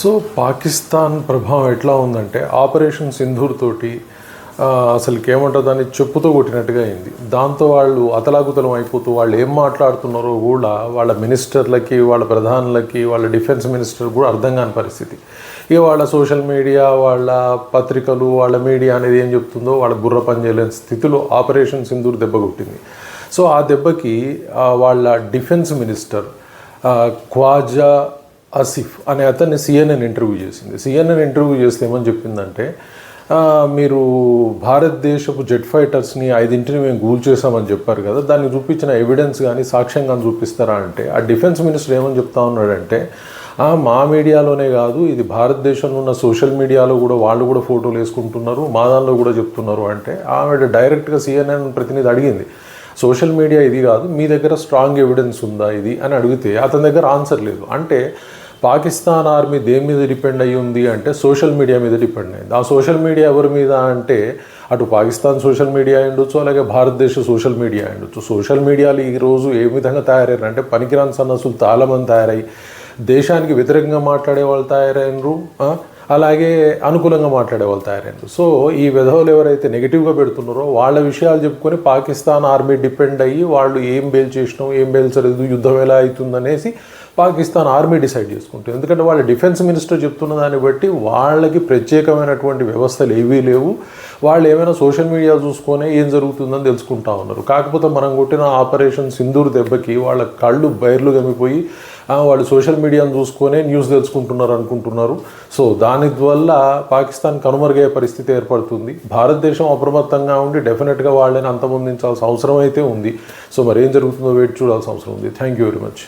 So Pakistan ప్రభావం ఎట్లా ఉందంటే ఆపరేషన్ సింధూర్ తోటి అసలుకి ఏమంటారు దాన్ని చెప్పుతో కొట్టినట్టుగా అయింది. దాంతో వాళ్ళు అతలాకుతలం అయిపోతూ వాళ్ళు ఏం మాట్లాడుతున్నారో కూడా వాళ్ళ మినిస్టర్లకి వాళ్ళ ప్రధానులకి వాళ్ళ డిఫెన్స్ మినిస్టర్ కూడా అర్థం కాని పరిస్థితి. ఇక వాళ్ళ సోషల్ మీడియా వాళ్ళ పత్రికలు వాళ్ళ మీడియా అనేది ఏం చెప్తుందో వాళ్ళ బుర్ర పనిచేయలేని స్థితిలో ఆపరేషన్ సింధూర్ దెబ్బ కొట్టింది. సో ఆ దెబ్బకి వాళ్ళ డిఫెన్స్ మినిస్టర్ ఖ్వాజా ఆసిఫ్ అనే అతన్ని సిఎన్ఎన్ ఇంటర్వ్యూ చేసింది. సిఎన్ఎన్ ఇంటర్వ్యూ చేస్తే ఏమని చెప్పిందంటే మీరు భారతదేశపు జెట్ ఫైటర్స్ని ఐదింటిని మేము గూల్ చేసామని చెప్పారు కదా దాన్ని చూపించిన ఎవిడెన్స్ కానీ సాక్ష్యం కానీ చూపిస్తారా అంటే ఆ డిఫెన్స్ మినిస్టర్ ఏమని చెప్తా ఉన్నాడంటే మా మీడియాలోనే కాదు ఇది భారతదేశంలో ఉన్న సోషల్ మీడియాలో కూడా వాళ్ళు కూడా ఫోటోలు వేసుకుంటున్నారు మా దానిలో కూడా చెప్తున్నారు అంటే ఆమె డైరెక్ట్గా సిఎన్ఎన్ ప్రతినిధి అడిగింది. సోషల్ మీడియా ఇది కాదు మీ దగ్గర స్ట్రాంగ్ ఎవిడెన్స్ ఉందా ఇది అని అడిగితే అతని దగ్గర ఆన్సర్ లేదు. అంటే పాకిస్తాన్ ఆర్మీ దేని మీద డిపెండ్ అయ్యి ఉంది అంటే సోషల్ మీడియా మీద డిపెండ్ అయింది. ఆ సోషల్ మీడియా ఎవరి మీద అంటే అటు పాకిస్తాన్ సోషల్ మీడియా ఉండొచ్చు అలాగే భారతదేశ సోషల్ మీడియా ఉండొచ్చు. సోషల్ మీడియాలు ఈ రోజు ఏ విధంగా తయారయ్యారు అంటే పనికిరాని సన్నసులు చాలామంది తయారయ్యి దేశానికి వ్యతిరేకంగా మాట్లాడే వాళ్ళు తయారైనరు అలాగే అనుకూలంగా మాట్లాడే వాళ్ళు తయారైనరు సో ఈ విధవులు ఎవరైతే నెగిటివ్గా పెడుతున్నారో వాళ్ళ విషయాలు చెప్పుకొని పాకిస్తాన్ ఆర్మీ డిపెండ్ అయ్యి వాళ్ళు ఏం బేల్ చేసినాం ఏం బేల్చలేదు యుద్ధం ఎలా అవుతుందనేసి పాకిస్తాన్ ఆర్మీ డిసైడ్ చేసుకుంటుంది. ఎందుకంటే వాళ్ళ డిఫెన్స్ మినిస్టర్ చెప్తున్న దాన్ని బట్టి వాళ్ళకి ప్రత్యేకమైనటువంటి వ్యవస్థలు ఏవీ లేవు. వాళ్ళు ఏమైనా సోషల్ మీడియా చూసుకొని ఏం జరుగుతుందని తెలుసుకుంటా ఉన్నారు. కాకపోతే మనం కొట్టిన ఆపరేషన్ సింధూర్ దెబ్బకి వాళ్ళ కళ్ళు బయర్లు గమిపోయి వాళ్ళు సోషల్ మీడియాను చూసుకొని న్యూస్ తెలుసుకుంటున్నారు అనుకుంటున్నారు. సో దాని వల్ల పాకిస్తాన్ కనుమరుగయ్యే పరిస్థితి ఏర్పడుతుంది. భారతదేశం అప్రమత్తంగా ఉండి డెఫినెట్గా వాళ్ళని అంతమొందించాల్సిన అవసరం అయితే ఉంది. సో మరి ఏం జరుగుతుందో వెయిట్ చూడాల్సిన అవసరం ఉంది. Thank you very much